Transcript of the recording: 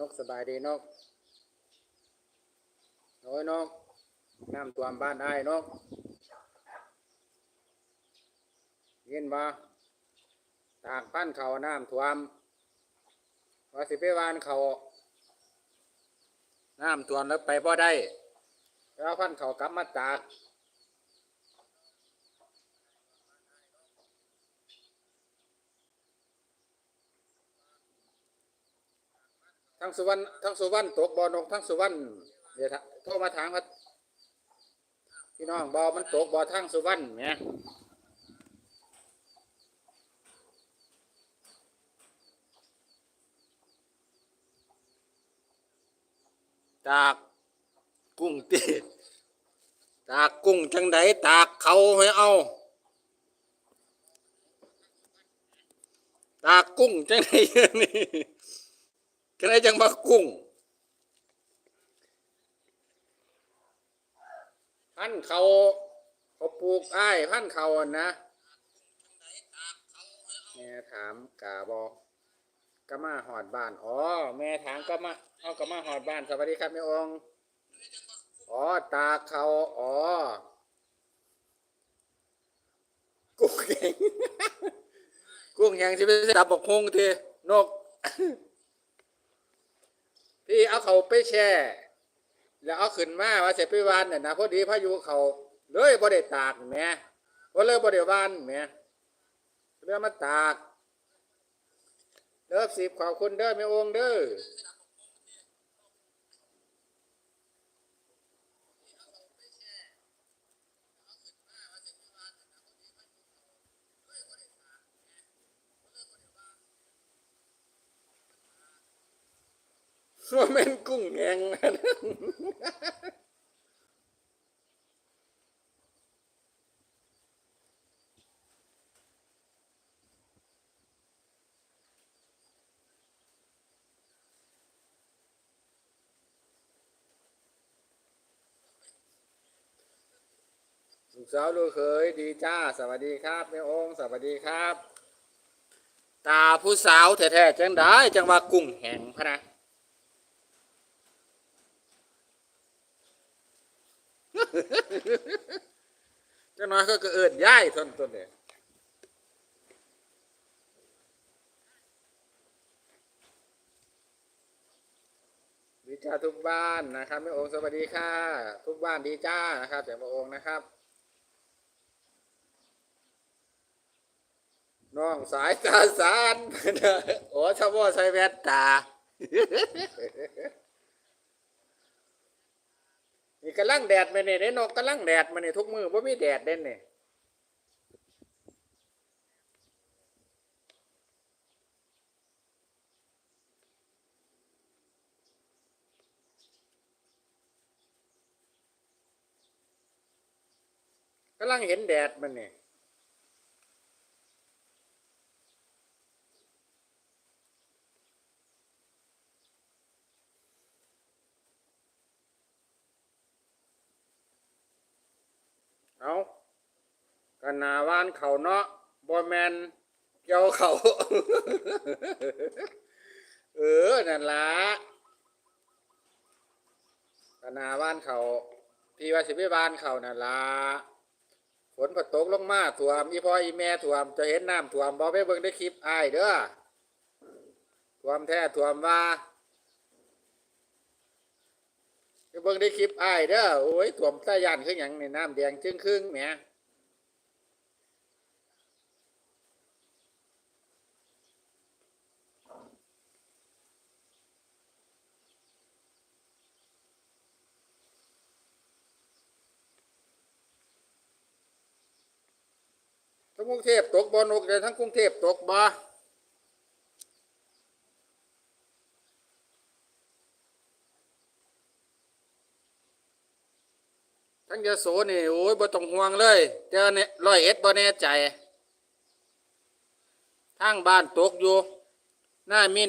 นกสบายดีนกโอ้ยนกน้ำท่วมบ้านได้นกยินบ่ตากพันเขาน้ำท่วมว่าสิไปวานเขาน้ำท่วมแล้วไปบ่ได้แล้วพันเขากลับมาตาก ทั้งสุวรรณทั้งสุวรรณตกบ่อนกทั้งสุวรรณเดี๋ยวโทรมาถามครับพี่น้องบ่อมันตกบ่อทั้งสุวรรณเนี่ยตากกุ้งตีตากกุ้งจังไดตากเขาให้เอา ตากกุ้งจังไดนี่ ก็ได้จังมากุ้งพันเขาเขาปลูกอ้ายพันเขาอะนะแม่ถามกาบอก็มาหอดบ้านอ๋อแม่ถามก็มาเอาก็มาหอดบ้านสวัสดีครับแม่องอ๋อตาเขาอ๋อกุ้งแข็งกุ้งแข็งที่ไปดับบกฮงทีนก พี่เอาเขาไปแช่ แล้วเอาขึ้นมาว่าเสร็จไปวานเนี่ยนะพอดีพายุเขาเลยบ่ได้ตากแหม่ก็เลยบ่ได้วานแหม่เรือมาตากเลิฟสิบขอบคุณเด้อแม่องค์เด้อ ว่าแม่นกุ้งแหงนะลูกสาวลูกเขยดีจ้า สวัสดีครับแม่องสวัสดีครับ ตาผู้สาวแท้ๆจังได้จังว่ากุ้งแห้งพะนะ จังน้อยเขาก็เอิดย้ายทนตัวเนี่ยดีจ้าทุกบ้านนะครับแม่องค์สวัสดีค่ะ ทุกบ้านดีจ้านะครับจากแม่องค์นะครับน้องสายตาสารโอ้ชาวบ้านใส่แว่นตา นี่กำลังแดดมาเนี่ยได้นกกำลังแดดมาเนี่ยทุกมือว่ามีแดดเด่นเนี่ยกำลังเห็นแดดมันเนี่ย เอากันนาวานเขาเนาะบอแมนเกี่ยวเขาเออนั่นละกันนาวานเขาที่ว่าสิบานเขานั่นละฝนก็ตกลงมาถ่วมอีพ่ออีแม่ถ่วมจะเห็นน้ำถ่วมบอไปเบิ่งได้คลิปอายเด้อถ่วมแท้ถ่วมว่าไป เบิ่งได้คลิปอ้ายเด้อโอ้ยถ่วมตายันคือหยังในน้ำแดงจึงครึ่งๆแหมทั้งกรุงเทพตกบ่นกเลยทั้งกรุงเทพตกบ่ ทั้งยโสนี่โอ้ยบ่ต้องห่วงเลยเจอเนี่ยร้อยเอ็ดบ่แน่ใจทางบ้านตกอยู่หน้ามี